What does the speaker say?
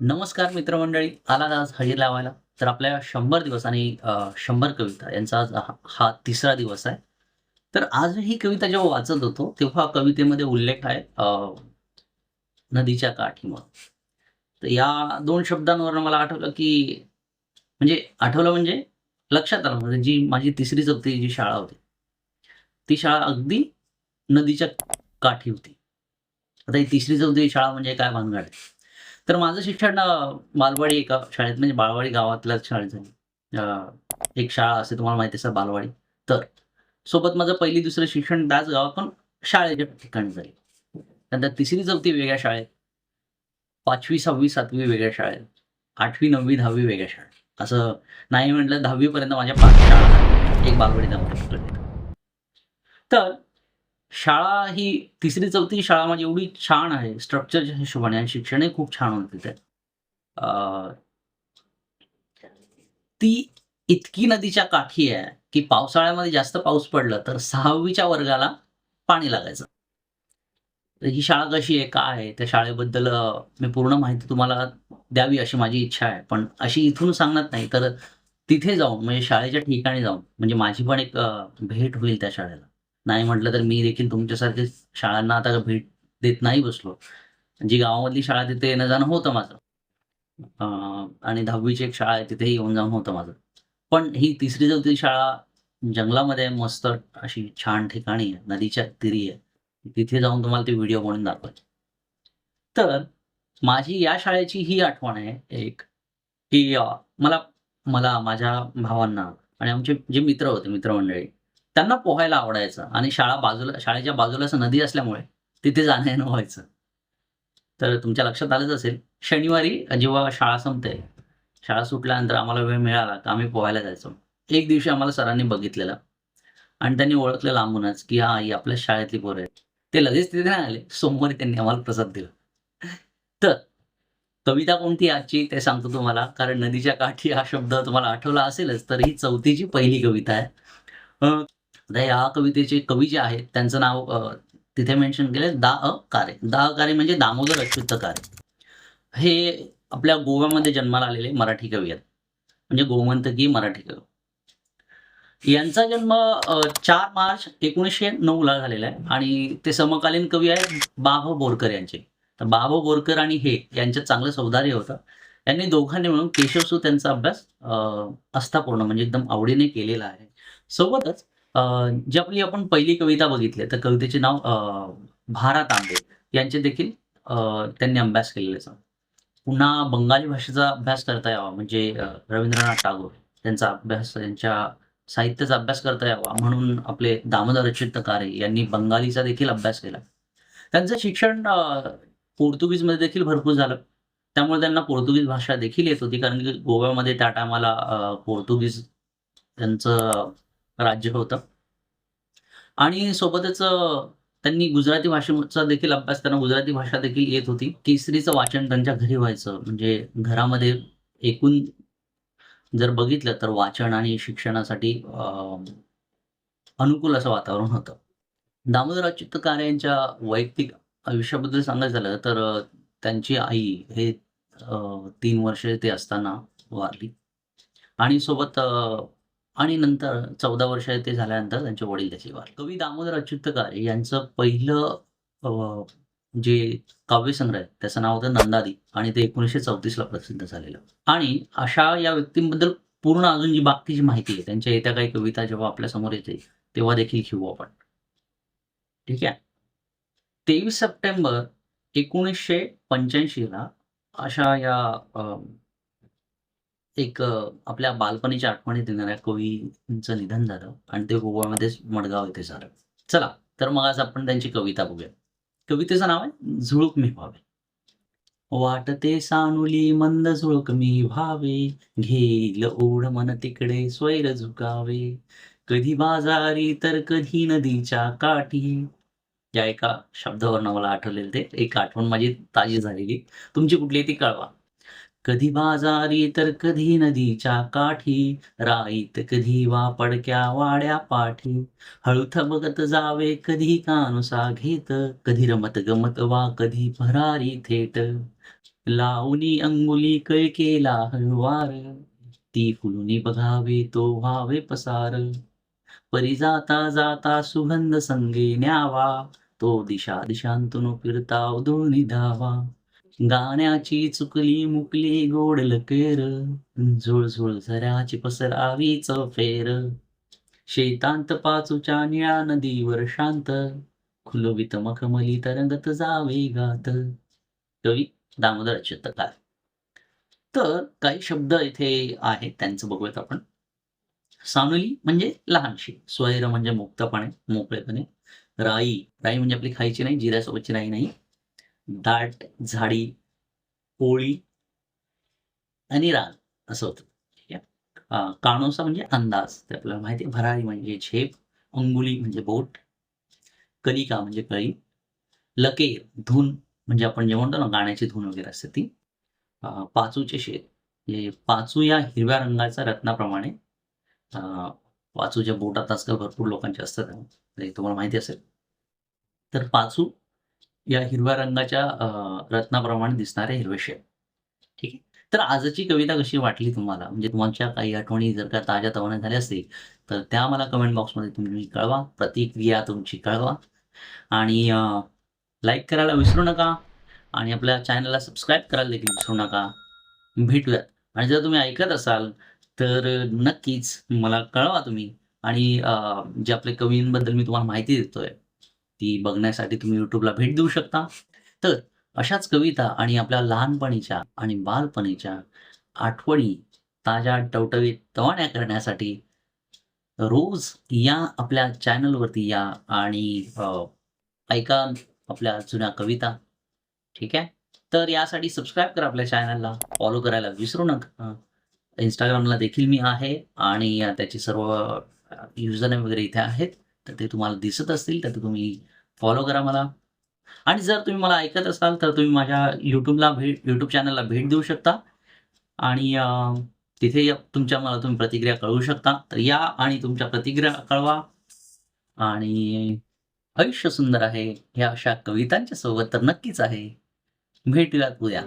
नमस्कार मित्रमंडळी आला आज हजेर लावायला? तर आपल्या शंभर दिवस आणि शंभर कविता यांचा आज हा तिसरा दिवस आहे. तर आज ही कविता जेव्हा वाचत होतो तेव्हा कवितेमध्ये उल्लेख आहे नदीच्या काठीमुळं. तर या दोन शब्दांवर मला आठवलं की म्हणजे आठवलं म्हणजे लक्षात आलं म्हणजे जी माझी तिसरी चौथी जी शाळा होती. ती शाळा अगदी नदीच्या काठी होती. आता ही तिसरी चौथी शाळा म्हणजे काय भानगड आहे? तर माझं शिक्षण बालवाडी एका शाळेत म्हणजे बालवाडी गावातल्याच शाळेत झाली. एक शाळा असते तुम्हाला माहिती असेल बालवाडी. तर सोबत माझं पहिली दुसरं शिक्षण त्याच गावात पण शाळेच्या ठिकाणी झाले. नंतर तिसरी चौथी वेगळ्या शाळेत. पाचवी सहावी सातवी वेगळ्या शाळेत. आठवी नववी दहावी वेगळ्या शाळेत. असं नाही म्हटलं दहावीपर्यंत माझ्या पाच शाळा एक बालवाडी जाऊन तर शाळा ही तिसरी चौथी शाळा माझी एवढी छान आहे. स्ट्रक्चरच्या हिशोबाने आणि शिक्षणही खूप छान होते तिथे. ती इतकी नदीच्या काठी आहे की पावसाळ्यामध्ये जास्त पाऊस पडला तर सहावीच्या वर्गाला पाणी लागायचं. तर ही शाळा कशी आहे? काय आहे? त्या शाळेबद्दल मी पूर्ण माहिती तुम्हाला द्यावी अशी माझी इच्छा आहे. पण अशी इथून सांगणार नाही तर तिथे जाऊन म्हणजे शाळेच्या ठिकाणी जाऊन म्हणजे माझी पण एक भेट होईल त्या शाळेला. नाही म्हटलं तर मी देखील तुमच्यासारखे शाळांना आता भेट देत नाही बसलो. जी गावामधली शाळा तिथे येणं जाणं होतं माझं. आणि दहावीची एक शाळा आहे तिथेही येऊन जाऊन होतं माझं. पण ही तिसरी चौथी शाळा जंगलामध्ये मस्त अशी छान ठिकाणी आहे नदीच्या तिरी आहे. तिथे जाऊन तुम्हाला ते व्हिडिओ म्हणून दाखवायचे तर माझी या शाळेची ही आठवण आहे एक की मला मला माझ्या भावांना आणि आमचे जे मित्र होते मित्रमंडळी त्यांना पोहायला आवडायचं. आणि शाळा बाजूला शाळेच्या बाजूलाच नदी असल्यामुळे तिथे जाणं येणं व्हायचं तर तुमच्या लक्षात आलंच असेल शनिवारी जेव्हा शाळा संपते शाळा सुटल्यानंतर आम्हाला वेळ मिळाला तर आम्ही पोहायला जायचो. एक दिवशी आम्हाला सरांनी बघितलेलं. आणि त्यांनी ओळखलं लांबूनच की हा ही आपल्या शाळेतली पोरं आहेत. ते लगेच तिथे नाही आले. सोमवारी त्यांनी आम्हाला प्रसाद दिला. तर कविता कोणती आजची? ते सांगतो तुम्हाला. कारण नदीच्या काठी हा शब्द तुम्हाला आठवला असेलच तर ही चौथीची पहिली कविता आहे. आता या कवितेचे कवी जे आहेत त्यांचं नाव तिथे मेन्शन केले दा अ कारे. दा अ कारे म्हणजे दामोदर अच्युत कारे. हे आपल्या गोव्यामध्ये जन्माला आलेले मराठी कवी आहेत. म्हणजे गोमंतकी मराठी कवी. यांचा जन्म चार मार्च एकोणीसशे नऊ ला झालेला आहे आणि ते समकालीन कवी आहेत बाभ बोरकर यांचे. तर बाभ बोरकर आणि हे यांच्यात चांगलं सौदार्य होतं. यांनी दोघांनी मिळून केशवसू त्यांचा अभ्यास आस्थापूर्ण म्हणजे एकदम आवडीने केलेला आहे. सोबतच जी आपली आपण पहिली कविता बघितली तर कवितेचे नाव भारत आंबे. यांचे देखील त्यांनी अभ्यास केलेले आहे. पुन्हा बंगाली भाषेचा अभ्यास करता यावा म्हणजे रवींद्रनाथ टागोर त्यांचा अभ्यास त्यांच्या साहित्याचा अभ्यास करता यावा म्हणून आपले दामोदर चित्तकारे कारे यांनी बंगालीचा देखील अभ्यास केला. त्यांचं शिक्षण पोर्तुगीजमध्ये देखील भरपूर झालं. त्यामुळे त्यांना पोर्तुगीज भाषा देखील येत होती कारण की गोव्यामध्ये त्या टायमाला पोर्तुगीज त्यांचं राज्य होतं. आणि सोबतच त्यांनी गुजराती भाषेचा देखील अभ्यास त्यांना गुजराती भाषा देखील येत होती. केसरीचं वाचन त्यांच्या घरी व्हायचं. म्हणजे घरामध्ये एकूण जर बघितलं तर वाचन आणि शिक्षणासाठी अनुकूल असं वातावरण होतं. दामोदर अच्युत कारे यांच्या वैयक्तिक आयुष्याबद्दल सांगायचं झालं तर त्यांची आई हे तीन वर्षे ते असताना वारली. आणि सोबत आणि नंतर चौदा वर्ष ते झाल्यानंतर त्यांचे वडील त्याची वार. कवी दामोदर अच्युतकार यांचं पहिलं जे काव्यसंग्रह आहे त्याचं नाव होतं नंदादी आणि ते एकोणीसशे चौतीसला प्रसिद्ध झालेलं. आणि अशा या व्यक्तींबद्दल पूर्ण अजून जी बाकीची माहिती आहे त्यांच्या येत्या काही कविता जेव्हा आपल्यासमोर येते तेव्हा देखील घेऊ आपण. ठीक आहे? तेवीस सप्टेंबर एकोणीसशे पंच्याऐंशीला अशा या एक आपल्या बालपणीच्या आठवणी देणाऱ्या कवींचं निधन झालं आणि ते गोव्यामध्येच मडगाव येथे झालं. चला तर मग आज आपण त्यांची कविता बघूया. कवितेचं नाव आहे झुळूक मी व्हावे. वाटते सानुली मंद झुळूक मी व्हावे. घेईल ओढ मन तिकडे स्वैर झुकावे. कधी बाजारी तर कधी नदीच्या काठी. या एका शब्दावर मला आठवलेलं ते. एक आठवण माझी ताजी झालेली. तुमची कुठली ती कळवा. कधी बाजारी तर कधी नदीच्या काठी. राईत कधी वा पडक्या वाड्या पाठी. हळूथ बघत जावे कधी कानुसा घेत. कधी रमत गमत वा कधी भरारी थेट. लावणी अंगुली कळ केला हळवार. ती फुलुनी बघावे तो व्हावे पसार. परी जाता जाता सुगंध संगे न्यावा. तो दिशा दिशांतून फिरता उधळून धावा गाण्याची चुकली मुकली गोड लकेर. झुळझुळ झऱ्याची पसरावीच फेर शेतांत पाचूच्या निळा नदीवर शांत. खुलवित मखमली तरंगत जावे गात. कवी दामोदर चित्तकार तर काही शब्द इथे आहेत त्यांचं बघूयात आपण. सानुली म्हणजे लहानशी स्वैर म्हणजे मुक्तपणे मोकळेपणे. राई राई म्हणजे आपली खायची नाही जिऱ्यासोबतची राई नाही. दाट झाडी पोळी आणि राग असं होतं. ठीक आहे? काणोसा म्हणजे अंदाज. ते आपल्याला माहिती आहे भरारी म्हणजे झेप अंगुली म्हणजे बोट कलिका म्हणजे कळी लकेर धून म्हणजे आपण जे म्हणतो ना गाण्याची धून वगैरे असते ती. पाचूचे शेत म्हणजे पाचू या हिरव्या रंगाच्या रत्नाप्रमाणे पाचूच्या बोटात आजकाल भरपूर लोकांचे असतात. हे तुम्हाला माहिती असेल. तर पाचू या हिरव्या रंगाच्या रत्नाप्रमाणे दिसणारे हिरवे शेप. ठीक आहे? तर आजची कविता कशी वाटली तुम्हाला? म्हणजे तुमच्या काही आठवणी जर का ताज्या तवाने झाल्या असतील तर त्या मला कमेंट बॉक्समध्ये तुम्ही कळवा. प्रतिक्रिया तुमची कळवा. आणि लाईक करायला विसरू नका. आणि आपल्या चॅनलला सबस्क्राईब करायला देखील विसरू नका. भेटूयात. आणि जर तुम्ही ऐकत असाल तर नक्कीच मला कळवा तुम्ही. आणि जे आपल्या कवींबद्दल मी तुम्हाला माहिती देतोय ती बघण्यासाठी तुम्ही युट्यूबला भेट देऊ शकता. तर अशाच कविता आणि आपल्या लहानपणीच्या आणि बालपणीच्या आठवणी ताज्या टवटवीत तवाण्या करण्यासाठी रोज या आपल्या चॅनलवरती या आणि ऐका आपल्या जुन्या कविता. ठीक आहे? तर यासाठी सबस्क्राईब करा आपल्या चॅनलला फॉलो करायला विसरू नका. इंस्टाग्रामला देखील मी आहे आणि त्याची सर्व युजरने वगैरे इथे आहेत. तर ते तुम्हाला दिसत असतील तर तुम्ही फॉलो करा मला. आणि जर तुम्ही मला ऐकत असाल तर तुम्ही माझ्या यूट्यूबला भेट यूट्यूब चॅनलला भेट देऊ शकता. आणि तिथे तुमच्या मला तुम्ही प्रतिक्रिया कळवू शकता. तर या आणि तुमच्या प्रतिक्रिया कळवा. आणि आयुष्य सुंदर आहे ह्या अशा कवितांच्या सोबत तर नक्कीच आहे. भेटूयात उद्या.